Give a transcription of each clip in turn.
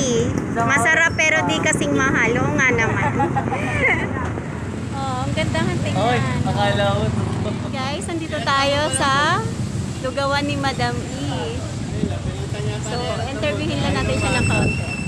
E. Masarap pero di kasing mahal. Oo nga naman. oh, ang ganda ng Oy, tingnan. akala ko. Guys, andito tayo sa lugawan ni Madam E. So, interviewin lang natin siya ng kaunti.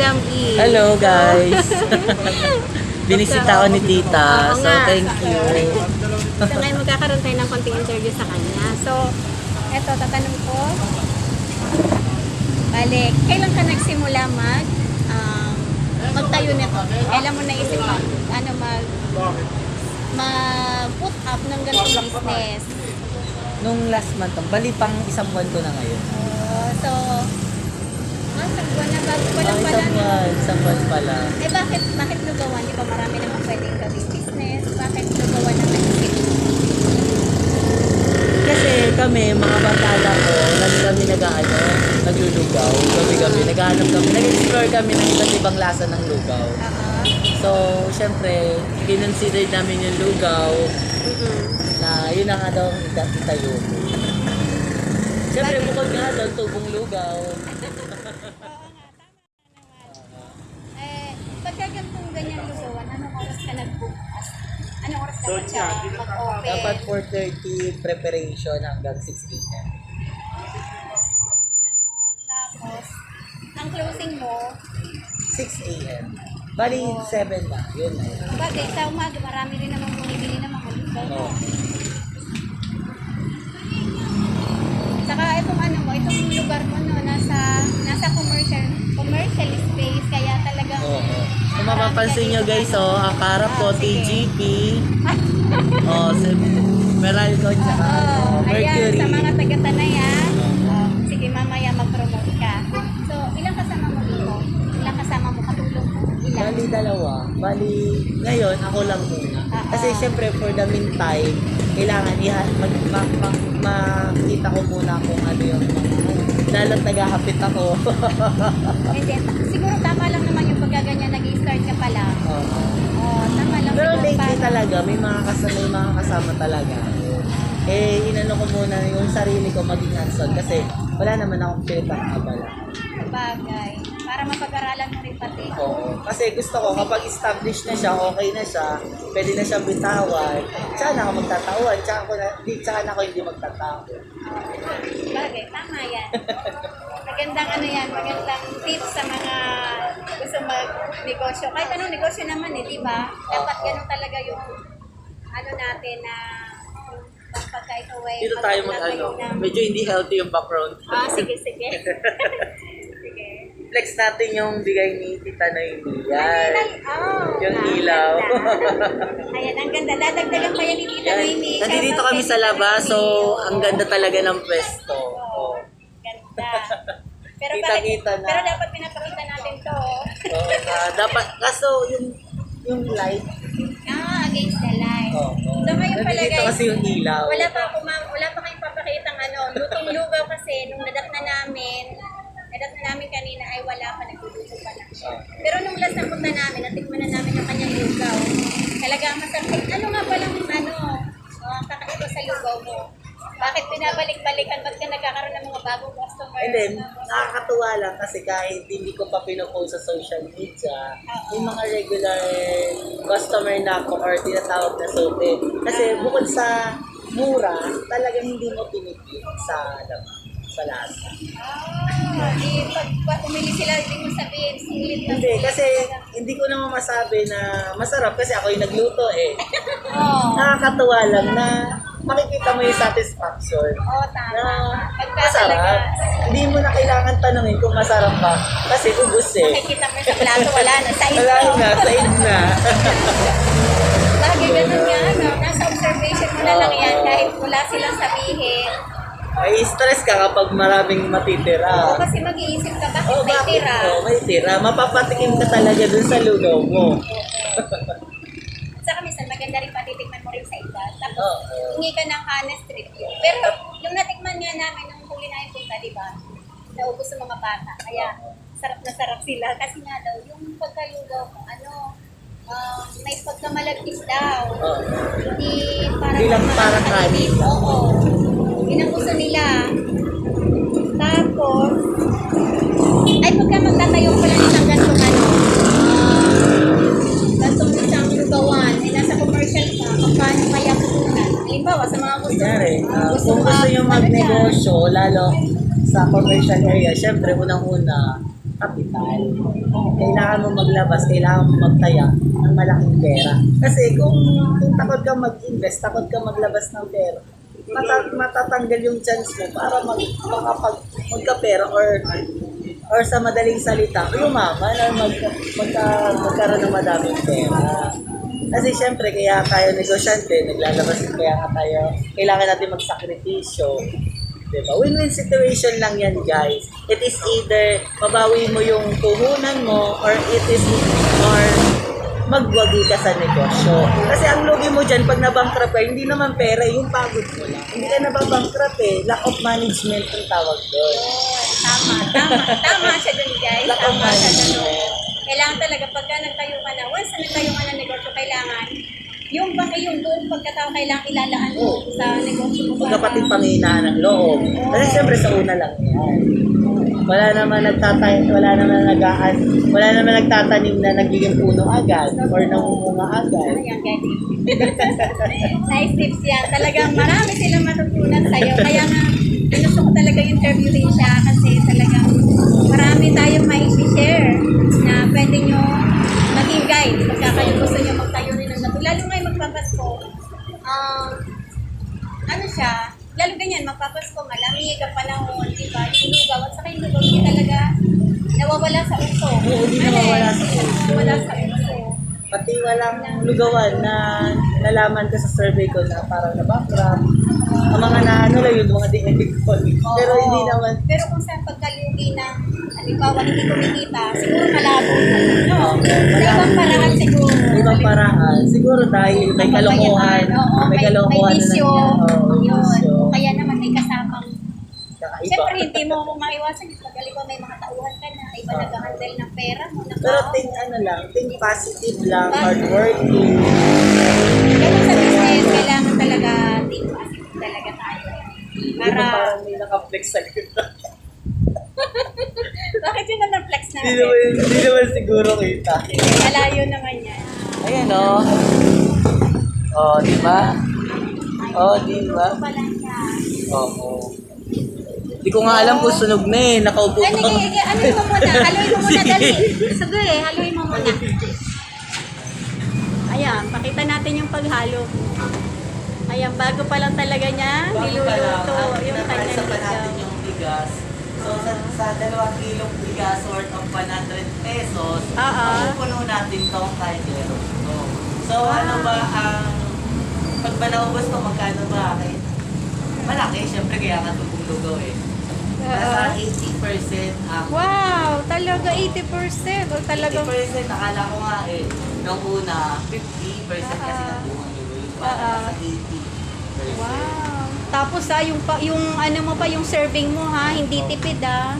Madam E. Hello guys. Binisita ko ni tita. Oo So nga. thank you. So ngayon magkakaroon tayo ng konting interview sa kanya. So, eto, tatanong ko. Balik, kailan ka nagsimula mag um, magtayo nito? Kailan mo naisip mag, ano, mag mag-put up ng ganitong business? Nung last month, bali pang isang buwan ko na ngayon. Oh, so, ah, sa buwan na bago pa lang pala. isang buwan, isang buwan pala. Eh bakit, bakit lugawan? Di ba marami naman pwedeng gawing business? Bakit lugawan ang naisip? Kasi kami, mga barkada ko, lagi kami nag-ano, naglulugaw. Gabi-gabi, naghahanap kami, nag-explore kami ng iba't ibang lasa ng lugaw. Oo. So, syempre, kinonsider namin yung lugaw Mm-mm. na yun na nga daw ang ita- itayo. Syempre, bukod nga doon, tubong lugaw. Eh, pagka ganitong ganyan lugawan, anong oras ka nagbukas? Oras dapat siya mag-open? Dapat 4.30 preparation hanggang 6 a.m. Tapos, ang closing mo, 6 a.m. Bali, 7 na. Yun na yun. bagay, sa umaga, marami rin naman bumibili ng mga lugaw. Oo. Saka itong ano mo, itong lugar mo no, nasa nasa commercial commercial space kaya. Kung mapapansin nyo guys, oh, ang karap ko, Ah. TGP. oh, si Meralco, tsaka Oo, ano, ayan, Mercury. sa mga taga-tanayan. Oh, sige, mamaya mag-promote ka. So, ilang kasama mo dito? Ilang kasama mo? Katulong mo? Ilang? Bali, dalawa. Bali, ngayon, ako lang muna. Ah, Kasi ah. syempre, for the meantime, kailangan iha, mag, ma, ma, makita ko muna kung ano yung lalo't naghahapit ako. Hindi, siguro tama lang naman yung pagkaganyan nag-start ka pala. Oo. Oh, tama lang. Pero siguro lately talaga, may mga kasama, may mga kasama talaga. Eh, inano ko muna yung sarili ko maging hands-on kasi wala naman akong pinitang abala. Bagay. Para mapag-aralan mo rin pati. Oo. Kasi gusto ko, kapag established na siya, okay na siya, pwede na siya bitawan, tsaka na ako magtatawan, tsaka, ako na, di, tsaka na ako hindi magtatawan. Bagay, tama yan. Magandang ano yan, magandang tips sa mga mag-negosyo. Kahit anong negosyo naman eh, di ba? Dapat ganun talaga yung ano natin na pagka ikaw ay Dito tayo mag ano, ng- medyo hindi healthy yung background. Ah, sige, sige. sige. Flex natin yung bigay ni Tita Noemi. Yan. oh, Yung ilaw. Ayan, ang ganda. Dadagdagan pa yan ni Tita. Noemi. Nandito kami sa labas, so ang ganda talaga ng pwesto. Oh. Ganda. Pero Kita-kita bakit, na. pero dapat pinapakita natin to. oh. Oo nga. dapat, kaso yung yung light, Ah, against the light. Oo. So ngayon pala Nandito guys, kasi yung ilaw. wala pa ako ma- wala pa kayong papakitang ano, lutong lugaw kasi nung nadat na namin, nadat na namin kanina ay wala pa, nagluluto pa lang siya. Pero nung last na punta namin, natikman na namin yung kanyang lugaw. Talaga masarap. Ano nga palang ano, uh, kakaiba sa lugaw mo? Bakit pinabalik-balikan? Ba't ka nagkakaroon ng mga bagong customers? And then, nakakatuwa lang kasi kahit hindi ko pa pinopost sa social media, may mga regular customer na ako or tinatawag na sote. Kasi bukod sa mura, talagang hindi mo tinipid sa, ano, sa lasa. Ah, di, pag, pag umili sila, hindi mo sabihin, singlit na Hindi, kasi hindi ko naman masabi na masarap kasi ako yung nagluto eh. Oo. Nakakatuwa lang na makikita mo yung satisfaction. Oo, tama. Na masarap. Hindi mo na kailangan tanungin kung masarap ba. Kasi ubus eh. nakikita mo sa plato, wala na. Sa Wala intro. na, said na. Lagi ganun nga, no? Nasa observation mo na lang yan kahit wala silang sabihin. May stress ka kapag maraming Oo, matitira. kasi mag-iisip ka, bakit Oh, may bakit? tira? Oh, may tira. Mapapatikim ka talaga dun sa lugaw mo. At saka minsan maganda rin patitikman mo rin sa iba. Tapos, Oo. hingi ka ng honest review. Pero, yung natikman nga namin nung huli na yung punta, di ba? Naubos sa mga bata. Kaya, sarap na sarap sila. Kasi nga daw, yung pagkalugaw mo, ano, um, may pagkamalagkis daw. Oh. Hindi parang... Hindi lang parang kanin. Oo. Yun ang gusto nila. Tapos, ay pagka magtatayo ko lang paano kaya kukunan. Halimbawa, sa mga gusto, Kunyari, ah, kung ka- gusto nyo ano magnegosyo, lalo sa commercial area, syempre, unang-una, kapital. Kailangan mo maglabas, kailangan mo magtaya ng malaking pera. Kasi kung, kung takot ka mag-invest, takot ka maglabas ng pera, mata- matatanggal yung chance mo para mag, makapag, magkapera or or sa madaling salita, yumaman or mag, magka, magkaroon ng madaming pera. Kasi syempre, kaya tayo negosyante, naglalabas kaya nga tayo, kailangan natin magsakripisyo. Diba? Win-win situation lang yan, guys. It is either mabawi mo yung puhunan mo or it is or magwagi ka sa negosyo. Kasi ang lugi mo dyan, pag nabankrupt ka, hindi naman pera, yung pagod mo lang. Hindi ka nababankrupt eh. Lack of management ang tawag doon. Tama, tama. Tama siya dun, guys. Lack of Tama siya dun. Kailangan talaga, pagka nagtayo ka na, once na nagtayo ka ng negosyo, kailangan, yung bang yung buong pagkatao kailangan ilalaan mo sa negosyo mo. Magkapatid panghinaan ng loob. Kasi siyempre sa una lang yan. Wala naman nagtatay, wala naman nagaan, wala naman nagtatanim na nagiging puno agad or namumunga agad. Ayan, Getty. nice tips yan. Talagang marami silang matutunan sa'yo. Kaya nga, ginusto ko talaga interviewin siya kasi talagang marami tayong mai-share na guide pagka kayo gusto nyo magtayo rin ng nato. Lalo ngayon magpapasko, um, ano siya, lalo ganyan, magpapasko, malamig ang panahon, di ba? Yung lugaw, at saka yung lugaw, hindi talaga nawawala sa uso. Oo, hindi Ano eh, nawawala sa uso. Nawawala sa uso. Pati walang lugawan na nalaman ko sa survey ko na parang nabankrupt. Ang mga na ano lang yun, mga di-edit ko. Pero hindi naman, Pero kung sa pagkalugi na, halimbawa, hindi kumikita, siguro malabo. No? Sa ibang paraan siguro. ibang paraan. Siguro dahil may kalokohan, Oo, may kalokohan may bisyo. Oo, may Yun. bisyo. Kaya naman may kasamang. Siyempre, hindi mo maiwasan yung pag ko may mga tauhan ka na, iba Ah. nag-handle ng pera mo, ng Pero tao. think ano lang, think positive lang, hardworking. Pero sa business, kailangan talaga think positive talaga tayo. Para Para, parang may naka-flex sa ganda. bakit yun ang flex Hindi natin? naman, hindi naman siguro kita. Malayo naman yan. Ayan o. Oh. oh, di ba? Oh, di ba? Ito pala siya. Oo. Di ko nga alam kung sunog na eh. Nakaupo Ano, pa. ano, haluin mo muna, haluin mo muna, dali. Sige, haluin mo muna. Ayan, pakita natin yung paghalo. Ayan, bago pa lang talaga niya, niluluto yung kanyang sa natin ligaw. yung bigas. So, sa, sa dalawang kilong bigas worth of 100 pesos, Oo. pupuno natin tong kaldero. So, so ano ba ang pag ba naubos to, magkano ba? Okay. Malaki, syempre kaya ka tumutugaw eh. Nasa 80% ang Wow, talaga 80%. O talagang, 80% akala ko nga eh, nung una, 50% kasi Ah. nakuha nyo yung para Ah. nasa 80%. wow. Tapos ah, yung, pa, yung ano mo pa, yung serving mo ha, hindi tipid ah.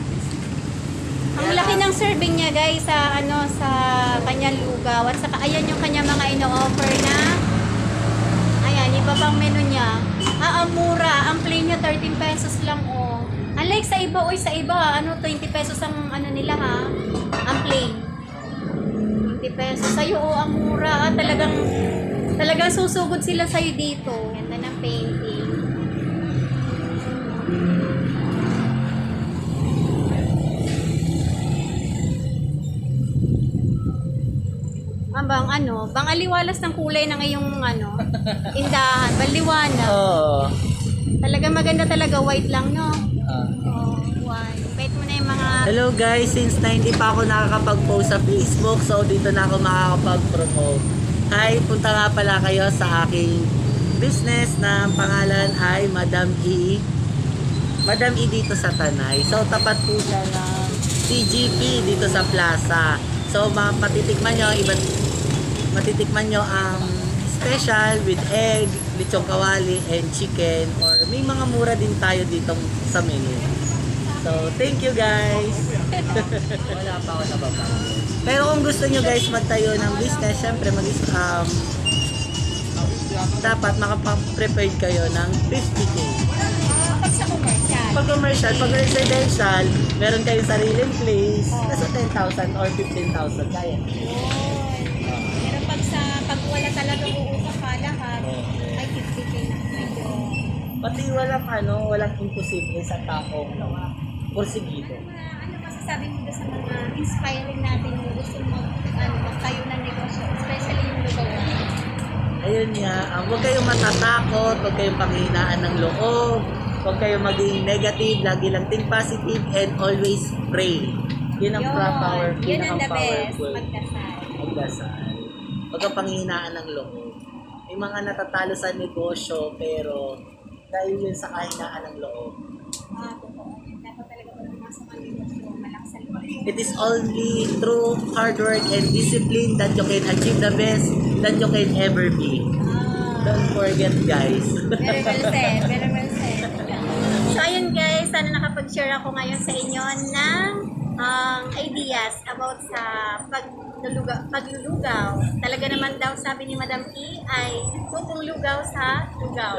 Ang laki ng serving niya guys sa ano sa kanyang lugaw at saka ayan yung kanya mga ino-offer na ayan iba pang menu niya ah mura. Ang plain niya 13 pesos lang oh. Unlike sa iba oy sa iba ano 20 pesos ang ano nila ha? Ang plain 20 pesos. Sa'yo oh ang mura ah, talagang talagang susugod sila sa'yo dito. Ganda ng painting Ah, bang ano, bang aliwalas ng kulay ng iyong ano, tindahan, baliwanag. Oo. Talaga maganda talaga, white lang, no? Ah. Oh, white. White mo na yung mga... Hello guys, since na hindi pa ako nakakapag-post sa Facebook, so dito na ako makakapag-promote. Hi, punta nga pala kayo sa aking business na ang pangalan ay Madam E Madam E dito sa Tanay. So, tapat po siya ng CGP dito sa plaza. So, ma- matitikman nyo, iba't matitikman nyo ang special with egg, lechong kawali, and chicken. Or may mga mura din tayo dito sa menu. So, thank you guys! Wala pa ako nababa. Pero kung gusto nyo guys magtayo ng business, syempre mag um, dapat makapag-prepared kayo ng 50k. Kapag sa commercial. Pag commercial, pag residential, meron kayong sariling place, nasa 10,000 or 15,000 kaya. Yun. Pero pag sa pag wala talaga uupa ka lahat, ay 50k na medyo. Pati walang ano, walang imposible sa taong porsigido. Mga, ano masasabi mo doon sa mga inspiring natin yung gusto mag ano, magtayo ng negosyo, especially yung lugaw. Ayun nga, um, huwag kayong matatakot, huwag kayong panghinaan ng loob, huwag kayong maging negative, lagi lang think positive and always pray. Yun ang Yun, power, yun ang the best, powerful. magdasal. Magdasal. Huwag kang panghinaan ng loob. May mga natatalo sa negosyo, pero dahil yun sa kahinaan ng loob. Ah, totoo. Dapat talaga pag pumasok ang negosyo, malakas ang loob. It is only through hard work and discipline that you can achieve the best that you can ever be. Ah. Don't forget, guys. Very well said. Very well said. So, ayun guys, sana nakapag-share ako ngayon sa inyo ng um, ideas about sa paglulugaw, paglulugaw. Talaga naman daw, sabi ni Madam E, ay tupong lugaw sa lugaw.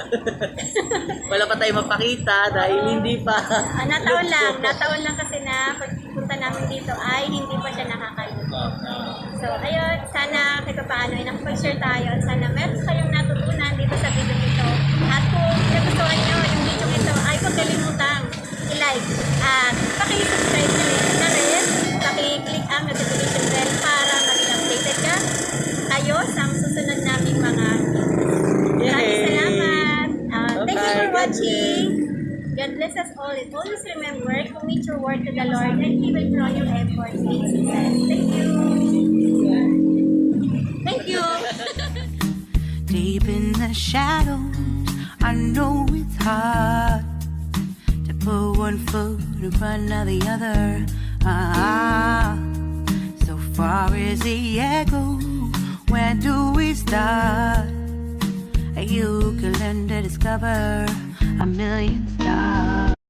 Wala pa tayo mapakita dahil hindi pa. Ah, nataon lang, nataon lang kasi na pagpunta namin dito ay hindi pa siya nakakalugaw. So, ayun, sana kahit pa paano ay nakapag-share tayo at sana meron kayong natutunan dito sa video nito. At kung nagustuhan nyo yung huwag kalimutang i-like at paki-subscribe na rin, na rin paki-click ang notification bell para maging updated ka tayo sa susunod naming mga Maraming salamat. Uh, thank you for watching. God bless us all and always remember, commit your word to the Lord and He will crown your efforts with success. Thank you. One foot in front of the other. Ah, so far is the echo. Where do we start? You can learn to discover a million stars.